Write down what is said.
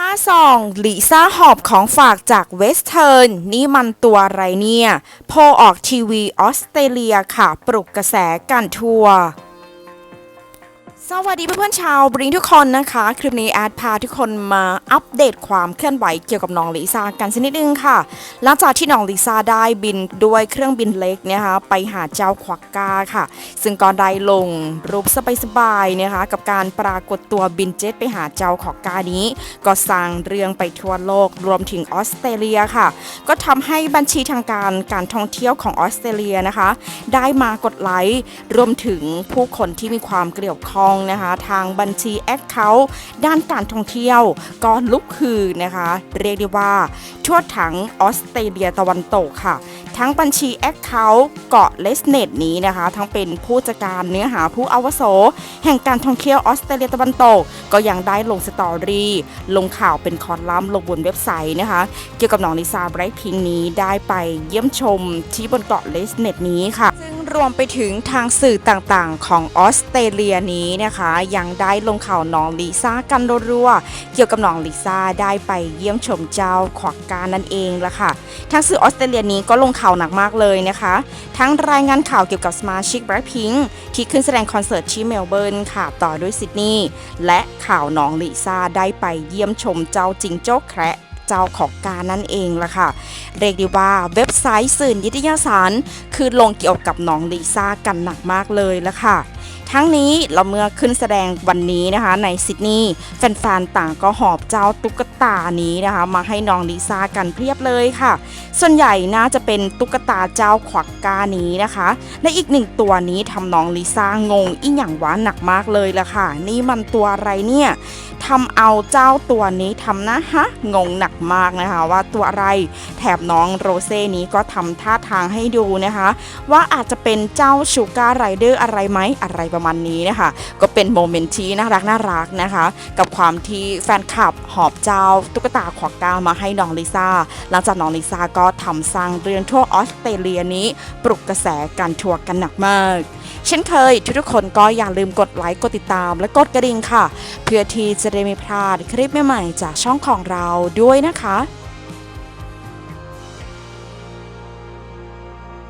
ค่าซองลิซ่าหอบของฝากจากเวสเทิร์นนี่มันตัวอะไรเนี่ย โพออกทีวีออสเตรเลียค่ะ ปลุกกระแสการทัวร์ สวัสดีเพื่อนๆชาวบริงทุกคนนะคะ คลิปนี้แอดพาทุกคนมาอัปเดตความเคลื่อนไหวเกี่ยวกับน้องลิซ่ากันสักนิดนึงค่ะ หลังจากที่น้องลิซ่าได้บินด้วยเครื่องบินเล็กนะคะไปหาเจ้าควักกาค่ะ ซึ่งก็ได้ลงรูปสบายๆนะคะกับการปรากฏตัวบินเจ็ตไปหาเจ้าควักกานี้ ก็สร้างเรื่องไปทั่วโลกรวมถึงออสเตรเลียค่ะ ก็ทำให้บัญชีทางการการท่องเที่ยวของออสเตรเลียนะคะ ได้มากดไลค์รวมถึงผู้คนที่มีความเกี่ยวข้องนะคะ ทางบัญชีแอคเคาท์ด้านการท่องเที่ยวก็ลุกฮือนะคะ เรียกได้ว่าทั่วทั้งออสเตรเลียตะวันตกค่ะ ทั้งบัญชีแอคเคาท์เกาะเลสเน็ตนี้นะคะ ทั้งเป็นผู้จัดการเนื้อหาผู้อาวุโส แห่งการท่องเที่ยวออสเตรเลียตะวันตก ก็ยังได้ลงสตอรี่ ลงข่าวเป็นคอลัมน์ลงบนเว็บไซต์นะคะ เกี่ยวกับน้องลิซาไบรท์พิงนี้ได้ไปเยี่ยมชมที่บนเกาะเลสเน็ตนี้ค่ะ รวมไปถึงทางสื่อต่างๆ ของออสเตรเลียนี้นะคะ ยังได้ลงข่าวน้องลิซ่ากันรัวๆเกี่ยวกับน้องลิซ่าได้ไปเยี่ยมชมเจ้าขวักการนั่นเองละค่ะ ทางสื่อออสเตรเลียนี้ก็ลงข่าวหนักมากเลยนะคะ ทั้งรายงานข่าวเกี่ยวกับสมาชิก Blackpink ที่ขึ้นแสดงคอนเสิร์ตที่เมลเบิร์นค่ะต่อด้วยซิดนีย์และข่าวน้องลิซ่าได้ไปเยี่ยมชมเจ้าจิงโจ้แคระ เจ้าของการนั่นเองล่ะค่ะ เรียกได้ว่าเว็บไซต์สื่อนิตยสาร คือลงเกี่ยวกับน้องลิซ่ากันหนักมากเลยล่ะค่ะทั้งนี้เราเมื่อขึ้นแสดงวันนี้นะคะในซิดนีย์แฟนๆต่างก็หอบเจ้าตุ๊กตานี้นะคะ มาให้น้องลิซ่ากันเพียบเลยค่ะ ส่วนใหญ่น่าจะเป็นตุ๊กตาเจ้าขวักกานี้นะคะ และอีกหนึ่งตัวนี้ทำน้องลิซ่างงอีหยังวะหนักมากเลยละค่ะ นี่มันตัวอะไรเนี่ย ทำเอาเจ้าตัวนี้ทำนะฮะงงหนักมากนะคะว่าตัวอะไร แถบน้องโรเซ่นี้ก็ทำท่าทางให้ดูนะคะ ว่าอาจจะเป็นเจ้าชูการ์ไรเดอร์อะไรไหมอะไรประมาณนี้นะคะ ก็เป็นโมเมนต์ที่น่ารักน่ารักนะคะ กับความที่แฟนคลับหอบเจ้าตุ๊กตาขวักกามาให้น้องลิซ่าหลังจากน้องลิซ่าก็ทำสร้างเรื่องทั่วออสเตรเลียนี้ ปลุกกระแสการทัวร์กันหนักมากเช่นเคยทุกๆคนก็อย่าลืมกดไลค์กดติดตาม และกดกระดิ่งค่ะ เพื่อที่จะได้ไม่พลาดคลิปใหม่ๆจากช่องของเราด้วยนะคะ